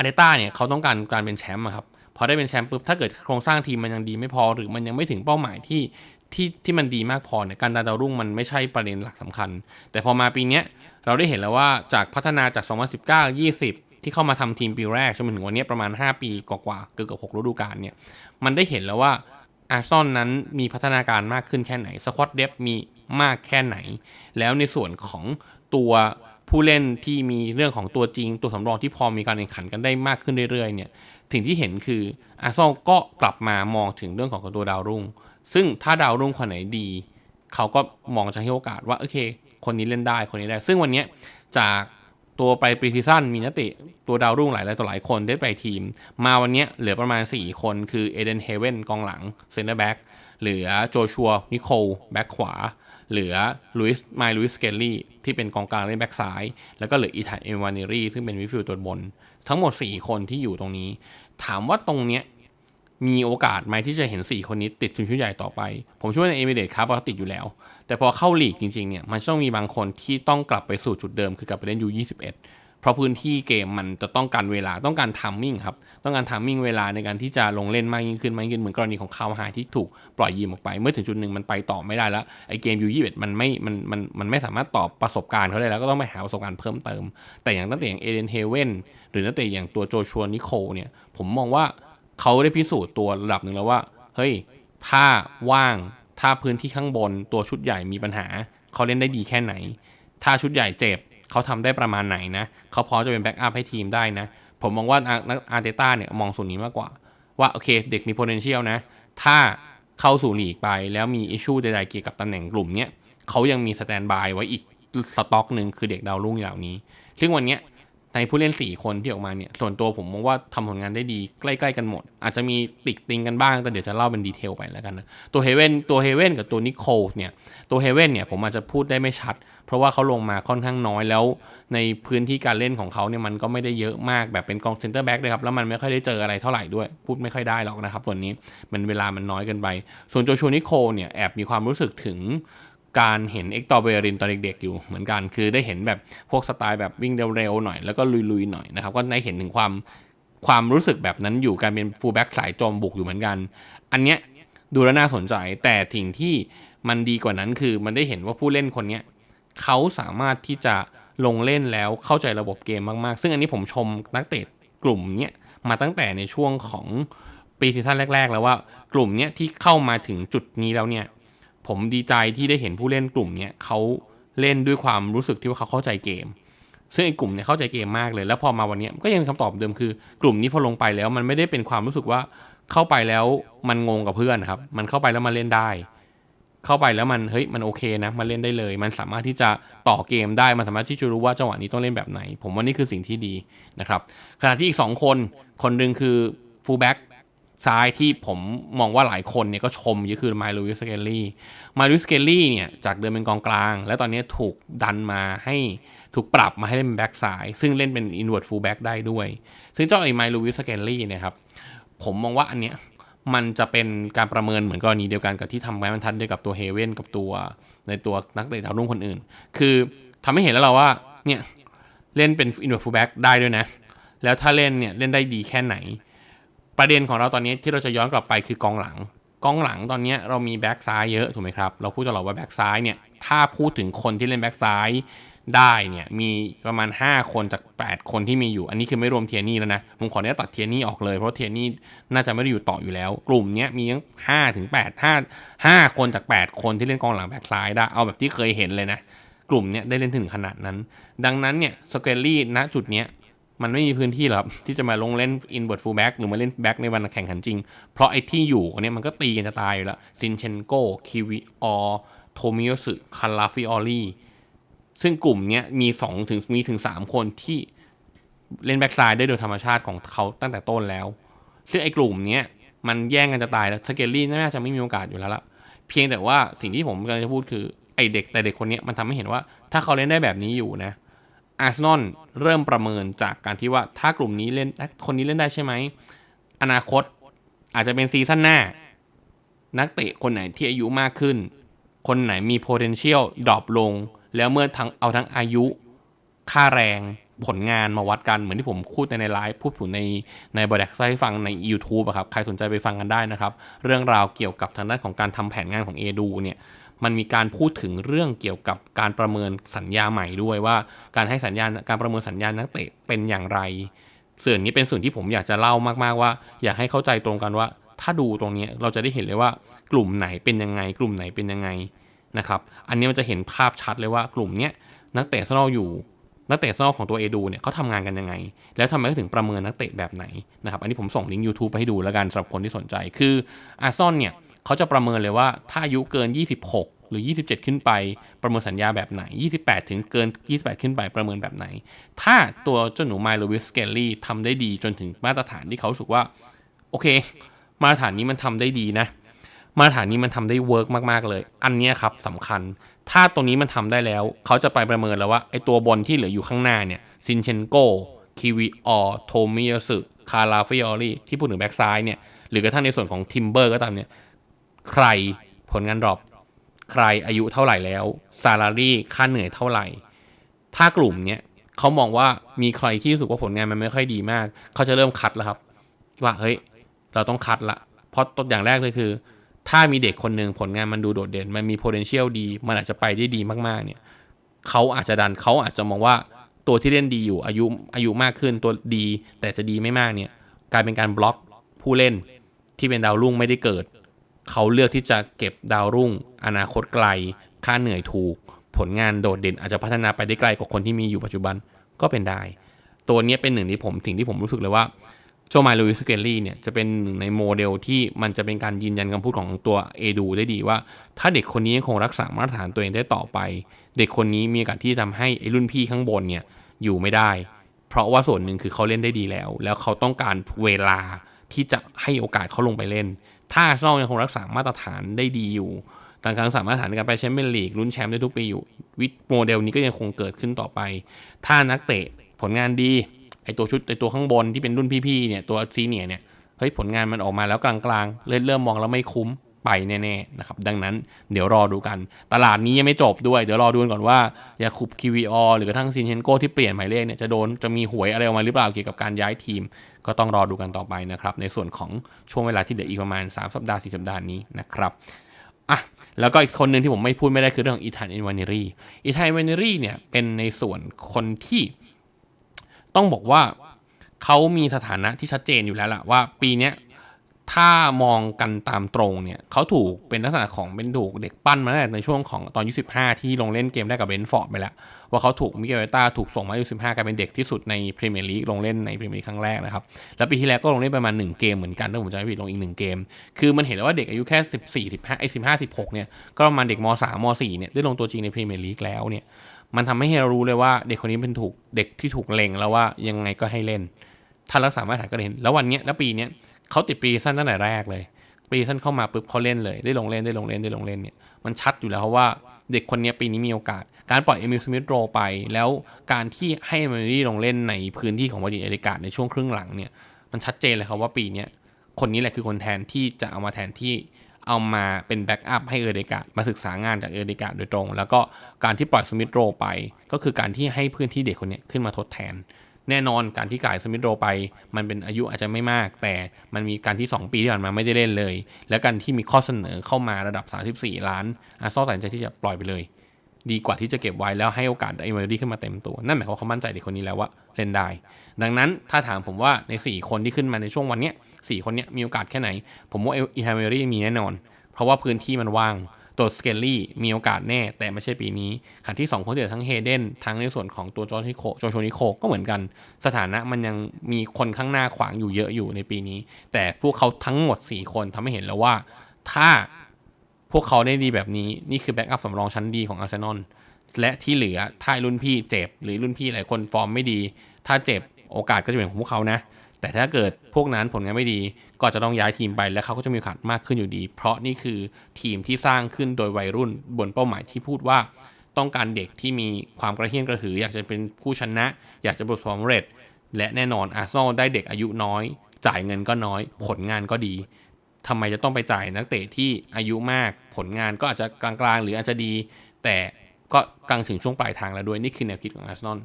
อาร์เตต้าเนี่ยเขาต้องการการเป็นแชมป์อะครับพอได้เป็นแชมป์ปุ๊บถ้าเกิดโครงสร้างทีมมันยังดีไม่พอ หรือมันยังไม่ถึงเป้าหมายที่ที่ที่มันดีมากพอเนี่ยการดาวรุ่งมันไม่ใช่ประเด็นหลักสำคัญ แต่พอมาปีเนี้ยเราได้เห็นแล้วว่าจากพัฒนาจาก 2019 20 ที่เข้ามาทำทีมปีแรกจนมาถึงวันนี้ประมาณ 5 ปีกว่าๆเกือบกับ6ฤดูกาลเนี่ยมันได้เห็นแล้วว่าอาร์ซอนนั้นมีพัฒนาการมากขึ้นแค่ไหนสควอตเดฟมีมากแค่ไหน แล้วในส่วนของตัว ผู้เล่นที่มีเรื่องของตัวจริง ตัวสำรองที่พอมีการแข่งขันกันได้มากขึ้นเรื่อยๆเนี่ยสิ่งที่เห็นคืออาร์ซอนก็กลับมามองถึงเรื่องของตัวดาวรุ่ง ซึ่งถ้าดาวรุ่งคนไหนดี เขาก็มองจะให้โอกาสว่าโอเค คนนี้เล่นได้คนนี้ได้ ซึ่งวันนี้จากตัวไปปรีซีซั่นมีนักเตะตัวดาวรุ่งหลายหลายต่อหลายคนได้ไปทีม มาวันนี้เหลือประมาณ 4 คนคือเอเดนเฮเวนกองหลังเซนเตอร์แบ็กเหลือโจชัวนิโคลแบ็กขวา เหลือลุยส์ไมลุยส์เกลลี่ที่เป็นกองกลางเล่นแบ็กซ้าย แล้วก็เหลืออีธานเอวานิรีซึ่งเป็นวิฟิลตัวบน ทั้งหมด 4 คนที่อยู่ตรงนี้ ถามว่าตรงเนี้ยมีโอกาสไหมที่จะเห็น 4 คนนี้ติดทีมชุดใหญ่ต่อไป ผมเชื่อว่าในเอเมเดตครับเพราติดอยู่แล้ว แต่พอเข้าลีกจริงๆเนี่ยมันต้องมีบางคนที่ต้องกลับไปสู่จุดเดิมคือกลับไปเล่นยู21 เพราะพื้นที่เกมมันจะต้องการเวลาต้องการทัมมิ่งครับต้องการทัมมิ่งเวลาในการที่จะลงเล่นมากยิ่งขึ้นมากยิ่งขึ้นเหมือนกรณีของคาวไฮที่ถูกปล่อยยีมออกไป เมื่อถึงจุดหนึ่งมันไปต่อไม่ได้แล้วไอเกมยูยี่มันไม่มันมันมันไม่สามารถตอบประสบการณ์เขาได้แล้วก็ต้องไปหาประสบการณ์เพิ่มเติม แต่อย่างตั้งแต่อย่างเอเดนเฮเว่นหรือตั้งแต่อย่างตัวโจชัวนิโคเนี่ยผมมองว่าเขาได้พิสูจน์ตัวระดับหนึ่งแล้วว่าเฮ้ยถ้าว่างถ้าพื้นที่ข้างบนตัวชุดใหญ่มีปัญหาเขาเล่นได้ดีแค่ไหน ถ้าชุดใหญ่เจ็บ เขาทำได้ประมาณไหนนะเขาพร้อมจะเป็นแบ็กอัพให้ทีมได้นะ ผมมองว่าอาร์เตต้าเนี่ยมองส่วนนี้มากกว่า ว่าโอเคเด็กมี potential นะ ถ้าเข้าสู่ลีกไปแล้วมีอิชชูใดๆเกี่ยวกับตำแหน่งกลุ่มเนี้ยเขายังมีสแตนบายไว้อีกสต็อกหนึ่งคือเด็กดาวรุ่งเหล่านี้ ซึ่งวันเนี้ย ในผู้เล่น 4 คนที่ออกมาเนี่ยส่วนตัวผมมองว่าทำผลงานได้ดีใกล้ๆกันหมด อาจจะมีติกติงกันบ้าง แต่เดี๋ยวจะเล่าเป็นดีเทลไปแล้วกันนะ ตัวเฮเว่นตัวเฮเว่นกับตัวนิโคลเนี่ยตัวเฮเว่นเนี่ยผมอาจจะพูดได้ไม่ชัด เพราะว่าเขาลงมาค่อนข้างน้อยแล้ว ในพื้นที่การเล่นของเขาเนี่ยมันก็ไม่ได้เยอะมากแบบเป็นกองเซนเตอร์แบ็กเลยครับแล้วมันไม่ค่อยได้เจออะไรเท่าไหร่ด้วย พูดไม่ค่อยได้หรอกนะครับส่วนนี้มันเวลามันน้อยเกินไป ส่วนโจชัวนิโคลเนี่ยแอบมีความรู้สึกถึง การเห็นเอ็กตอร์เบรินตอนเด็กๆอยู่เหมือนกัน คือได้เห็นแบบพวกสไตล์แบบวิ่งเร็วๆหน่อยแล้วก็ลุยๆหน่อยนะครับ ก็ได้เห็นถึงความความรู้สึกแบบนั้นอยู่การเป็นฟูลแบ็กสายโจมบุกอยู่เหมือนกัน อันเนี้ยดูแล้วน่าสนใจแต่สิ่งที่มันดีกว่านั้นคือมันได้เห็นว่าผู้เล่นคนเนี้ยเขาสามารถที่จะลงเล่นแล้วเข้าใจระบบเกมมากๆ ซึ่งอันนี้ผมชมนักเตะกลุ่มเนี้ยมาตั้งแต่ในช่วงของปีซีซั่นแรก ๆ แล้วว่ากลุ่มเนี้ยที่เข้ามาถึงจุดนี้แล้วเนี่ย ผมดีใจที่ได้เห็นผู้เล่นกลุ่มเนี้ยเขาเล่นด้วยความรู้สึกที่ว่าเขาเข้าใจเกม ซึ่งไอ้กลุ่มเนี่ยเข้าใจเกมมากเลย แล้วพอมาวันนี้ก็ยังคำตอบเดิมคือ กลุ่มนี้พอลงไปแล้วมันไม่ได้เป็นความรู้สึกว่าเข้าไปแล้วมันงงกับเพื่อนครับ มันเข้าไปแล้วมาเล่นได้ เข้าไปแล้วมันเฮ้ยมันโอเคนะมาเล่นได้เลย มันสามารถที่จะต่อเกมได้มันสามารถที่จะรู้ว่าจังหวะนี้ต้องเล่นแบบไหน ผมว่านี่คือสิ่งที่ดีนะครับขณะที่อีก 2 คนคนหนึ่งคือฟูลแบ็ก ซ้ายที่ผมมองว่าหลายคนเนี่ยก็ชมก็คือไมลูวิสเกลลี่ไมลูวิสเกลลี่เนี่ยจากเดิมเป็นกองกลาง แล้วตอนนี้ถูกดันมาให้ถูกปรับมาให้เล่นเป็นแบ็กซ้าย ซึ่งเล่นเป็นอินเวอร์ตฟูลแบ็กได้ด้วย ซึ่งเจ้าไอ้ไมลูวิสเกลลี่เนี่ยครับ ผมมองว่าอันเนี้ยมันจะเป็นการประเมินเหมือนกรณีเดียวกันกับที่ทำไว้มันทันด้วยกับตัวเฮเว่นกับตัวในตัวนักเตะดาวรุ่งคนอื่น คือทำให้เห็นแล้วเราว่าเนี่ยเล่นเป็นอินเวอร์ตฟูลแบ็กได้ด้วยนะ แล้วถ้าเล่นเนี่ยเล่นได้ดีแค่ไหน ประเด็นของเราตอนนี้ที่เราจะย้อนกลับไปคือกองหลัง กองหลังตอนนี้เรามีแบ็กซ้ายเยอะถูกไหมครับ เราพูดตลอดว่าแบ็กซ้ายเนี่ย ถ้าพูดถึงคนที่เล่นแบ็กซ้ายได้เนี่ย มีประมาณ 5 คนจาก 8 คนที่มีอยู่ อันนี้คือไม่รวมเทียนี่แล้วนะ ผมขออนุญาตตัดเทียนี่ออกเลย เพราะเทียนี่น่าจะไม่ได้อยู่ต่ออยู่แล้ว กลุ่มนี้มีทั้ง5ถึง8 5 5 คนจาก 8 คนที่เล่นกองหลังแบ็กซ้ายได้ เอาแบบที่เคยเห็นเลยนะ กลุ่มนี้ได้เล่นถึงขนาดนั้น ดังนั้นเนี่ย สเกลลี่ณจุดเนี้ย มันไม่มีพื้นที่หรอกที่จะมาลงเล่นอินเวอร์ตฟูลแบ็กหรือมาเล่นแบ็กในวันแข่งขันจริง เพราะไอ้ที่อยู่เนี่ยมันก็ตีกันจะตายอยู่แล้วซินเชนโกคิวิออโทมิโอสึคาราฟิออลี่ซึ่งกลุ่มนี้มีสองถึงมีถึงสามคนที่เล่นแบ็กไซด์ได้โดยธรรมชาติของเขาตั้งแต่ต้นแล้ว ซึ่งไอ้กลุ่มนี้มันแย่งกันจะตายแล้วสเกลลี่น่าจะไม่มีโอกาสอยู่แล้วละเพียงแต่ว่าสิ่งที่ผมกำลังจะพูดคือไอเด็กแต่เด็กคนนี้มันทำให้เห็นว่า ถ้าเขาเล่นได้แบบนี้อยู่นะ อาร์เซนอลเริ่มประเมินจากการที่ว่าถ้ากลุ่มนี้เล่นคนนี้เล่นได้ใช่ไหม อนาคตอาจจะเป็นซีซั่นหน้า นักเตะคนไหนที่อายุมากขึ้น คนไหนมี potential ดรอปลง แล้วเมื่อทั้งเอาทั้งอายุ ค่าแรงผลงานมาวัดกันเหมือนที่ผมพูดในในไลฟ์พูดถึงในในบอดกให้ฟังใน YouTube อะครับ ใครสนใจไปฟังกันได้นะครับ เรื่องราวเกี่ยวกับทางด้านของการทำแผนงานของเอดูเนี่ย มันมีการพูดถึงเรื่องเกี่ยวกับการประเมินสัญญาใหม่ด้วยว่า การให้สัญญาณการประเมินสัญญาณนักเตะเป็นอย่างไรส่วนนี้เป็นส่วนที่ผมอยากจะเล่ามากๆว่า อยากให้เข้าใจตรงกันว่า ถ้าดูตรงนี้เราจะได้เห็นเลยว่ากลุ่มไหนเป็นยังไง กลุ่มไหนเป็นยังไงนะครับอันนี้มันจะเห็นภาพชัดเลยว่ากลุ่มเนี้ยนักเตะซนอลอยู่นักเตะซนอลของตัวเอดูเนี่ยเขาทำงานกันยังไง แล้วทำไมเขาถึงประเมินนักเตะแบบไหนนะครับอันนี้ผมส่งลิงก์ YouTube ไปให้ดูแล้วกันสำหรับคนที่สนใจคืออาร์ซอนเนี่ย เขาจะประเมินเลยว่าถ้าอายุเกิน 26 หรือ 27 ขึ้นไปประเมินสัญญาแบบไหน 28 ถึงเกิน 28 ขึ้นไปประเมินแบบไหน ถ้าตัวเจ้าหนูไมโลวิสเกลลี่ทำได้ดีจนถึงมาตรฐานที่เขาสึกว่า โอเค มาตรฐานนี้มันทำได้ดีนะ มาตรฐานนี้มันทำได้เวิร์กมากๆเลย อันนี้ครับสำคัญ ถ้าตรงนี้มันทำได้แล้ว เขาจะไปประเมินแล้วว่าไอตัวบนที่เหลืออยู่ข้างหน้าเนี่ยซินเชนโกคิวิออโทมิยสึคาราฟิออรี่ที่พูดถึงแบ็กซ้ายเนี่ยหรือกระทั่งในส่วนของทิมเบอร์ก็ตามเนี่ย ใครผลงานดรอปใครอายุเท่าไหร่แล้วซา l ารีค่าเหนื่อยเท่าไหร่ ถ้ากลุ่มเนี้ยเขามองว่ามีใครที่รู้สึกว่าผลงานมันไม่ค่อยดีมาก เขาจะเริ่มคัดแล้วครับ ว่าเฮ้ย เราต้องคัดละ เพราะตัวอย่างแรกเลยคือ ถ้ามีเด็กคนหนึ่งผลงานมันดูโดดเด่น มันมี potential ดี มันอาจจะไปได้ดีมากๆ เนี่ยเขาอาจจะดันเขาอาจจะมองว่าตัวที่เล่นดีอยู่อายุอายุมากขึ้นตัวดี แต่จะดีไม่มากเนี่ย กลายเป็นการบล็อกผู้เล่นที่เป็นดาวรุ่งไม่ได้เกิด เขาเลือกที่จะเก็บดาวรุ่ง อนาคตไกล ค่าเหนื่อยถูก ผลงานโดดเด่นอาจจะพัฒนาไปได้ไกลกว่าคนที่มีอยู่ปัจจุบันก็เป็นได้ ตัวนี้เป็นหนึ่งที่ผมสิ่งที่ผมรู้สึกเลยว่าโจไมลูอิสเกลลี่เนี่ยจะเป็นหนึ่งในโมเดลที่มันจะเป็นการยืนยันคำพูดของตัวเอดูได้ดีว่า ถ้าเด็กคนนี้ยังคงรักษามาตรฐานตัวเองได้ต่อไป เด็กคนนี้มีโอกาสที่จะทำให้ไอ้รุ่นพี่ข้างบนเนี่ยอยู่ไม่ได้ เพราะว่าส่วนหนึ่งคือเขาเล่นได้ดีแล้ว แล้วเขาต้องการเวลาที่จะให้โอกาสเขาลงไปเล่น ถ้าเรายังคงรักษามาตรฐานได้ดีอยู่กางการรักษามาตรฐานในการไปแชมเปี้ยนลีกลุ้นแชมป์ได้ทุกปีอยู่วิโมเดลนี้ก็ยังคงเกิดขึ้นต่อไป ถ้านักเตะผลงานดีไอตัวชุดไอตัวข้างบนที่เป็นรุ่นพี่ๆเนี่ยตัวซีเนียเนี่ยเฮ้ยผลงานมันออกมาแล้วกลางๆ เริ่มเริ่มมองแล้วไม่คุ้ม ไปแน่ๆนะครับดังนั้นเดี๋ยวรอดูกัน ตลาดนี้ยังไม่จบด้วย เดี๋ยวรอดูกันก่อนว่ายาคุบคิวีอหรือกระทั่งซินเชนโกที่เปลี่ยนหมายเลขเนี่ยจะโดนจะมีหวยอะไรออกมาหรือเปล่าเกี่ยวกับการย้ายทีม ก็ต้องรอดูกันต่อไปนะครับในส่วนของช่วงเวลาที่เหลืออีกประมาณ 3 สัปดาห์4สัปดาห์นี้นะครับอะแล้วก็อีกคนหนึ่งที่ผมไม่พูดไม่ได้คือเรื่องของอีธานเอนวานิรีอีธานเอนวานิรีเนี่ยเป็นในส่วนคนที่ต้องบอกว่าเขามีสถานะที่ชัดเจนอยู่แล้วล่ะว่าปีเนี้ย ถ้ามองกันตามตรงเนี่ยเขาถูกเป็นลักษณะของเป็นถูกเด็กปั้นมาตั้งแต่ในช่วงของตอนอายุ15 ที่ลงเล่นเกมได้กับเบนท์ฟอร์ดไปแล้ว ว่าเขาถูกมิเกลเวต้าถูกส่งมาอายุ15กลายเป็นเด็กที่สุดในพรีเมียร์ลีกลงเล่นในพรีเมียร์ลีกครั้งแรกนะครับ แล้วปีที่แล้วก็ลงเล่นประมาณ 1 เกมเหมือนกันถ้าผมจำไม่ผิดลงอีก 1 เกม คือมันเห็นแล้วว่าเด็กอายุแค่ 14 15ไอ้15 16เนี่ยก็ประมาณเด็กม 3 ม 4เนี่ยได้ลงตัวจริงในพรีเมียร์ลีกแล้วเนี่ยมันทำให้เรารู้เลยว่าเด็กคนนี้เป็นถูกเด็กที่ถูกเล็งแล้วว่ายังไงก็ให้เล่นถ้ารักษามาตรฐานก็เห็นแล้ววันนี้แล้วปีนี้ เขาติดปีสั้นตั้งแต่แรกเลย ปีสั้นเข้ามาปุ๊บเขาเล่นเลย ได้ลงเล่นได้ลงเล่นได้ลงเล่นเนี่ยมันชัดอยู่แล้วเพราะว่าเด็กคนนี้ปีนี้มีโอกาส การปล่อยเอมิลสมิธโรไป แล้วการที่ให้เอมิลี่ลงเล่นในพื้นที่ของวอร์จินเอริกาในช่วงครึ่งหลังเนี่ยมันชัดเจนเลยครับว่าปีนี้คนนี้แหละคือคนแทนที่จะเอามาแทนที่เอามาเป็นแบ็กอัพให้เอริกามาศึกษางานจากเอริกาโดยตรง แล้วก็การที่ปล่อยสมิธโรไป ก็คือการที่ให้พื้นที่เด็กคนนี้ขึ้นมาทดแทน แน่นอนการที่กายสมิธโรไป มันเป็นอายุอาจจะไม่มาก แต่มันมีการที่ 2 ปีที่ผ่านมาไม่ได้เล่นเลย และการที่มีข้อเสนอเข้ามาระดับ 34 ล้านอาร์ซอลตัดสินใจที่จะปล่อยไปเลย ดีกว่าที่จะเก็บไว้แล้วให้โอกาสไอเมอร์ดี้ขึ้นมาเต็มตัว นั่นหมายความว่าเขามั่นใจเด็กคนนี้แล้วว่าเล่นได้ ดังนั้นถ้าถามผมว่าใน 4 คนที่ขึ้นมาในช่วงวันนี้ยสคนนี้มีโอกาสแค่ไหน ผมว่าอีฮาเมอรี่มีแน่นอน เพราะว่าพื้นที่มันว่าง ตัวสเกลลี่มีโอกาสแน่ แต่ไม่ใช่ปีนี้ขันที่2คนเดียวทั้งเฮเดนทั้งในส่วนของตัวจอร์จิโคโจโชนิโคก็เหมือนกัน สถานะมันยังมีคนข้างหน้าขวางอยู่เยอะอยู่ในปีนี้ แต่พวกเขาทั้งหมด 4 คนทำให้เห็นแล้วว่า ถ้าพวกเขาได้ดีแบบนี้ นี่คือแบ็กอัพสำรองชั้นดีของอาร์เซนอลและที่เหลือถ้ารุ่นพี่เจ็บ หรือรุ่นพี่หลายคนฟอร์มไม่ดี ถ้าเจ็บโอกาสก็จะเป็นของพวกเขานะ แต่ถ้าเกิดพวกนั้นผลงานไม่ดี ก็จะต้องย้ายทีมไปและเขาก็จะมีโอกาสมากขึ้นอยู่ดี เพราะนี่คือทีมที่สร้างขึ้นโดยวัยรุ่นบนเป้าหมายที่พูดว่า ต้องการเด็กที่มีความกระเฮี้ยนกระหือ อยากจะเป็นผู้ชนะ อยากจะประสบความสำเร็จ และแน่นอนอาร์เซนอลได้เด็กอายุน้อย จ่ายเงินก็น้อย ผลงานก็ดีทำไมจะต้องไปจ่ายนักเตะที่อายุมากผลงานก็อาจจะกลางๆ หรืออาจจะดี แต่ก็กลางถึงช่วงปลายทางแล้วด้วยนี่คือแนวคิดของอาร์เซนอล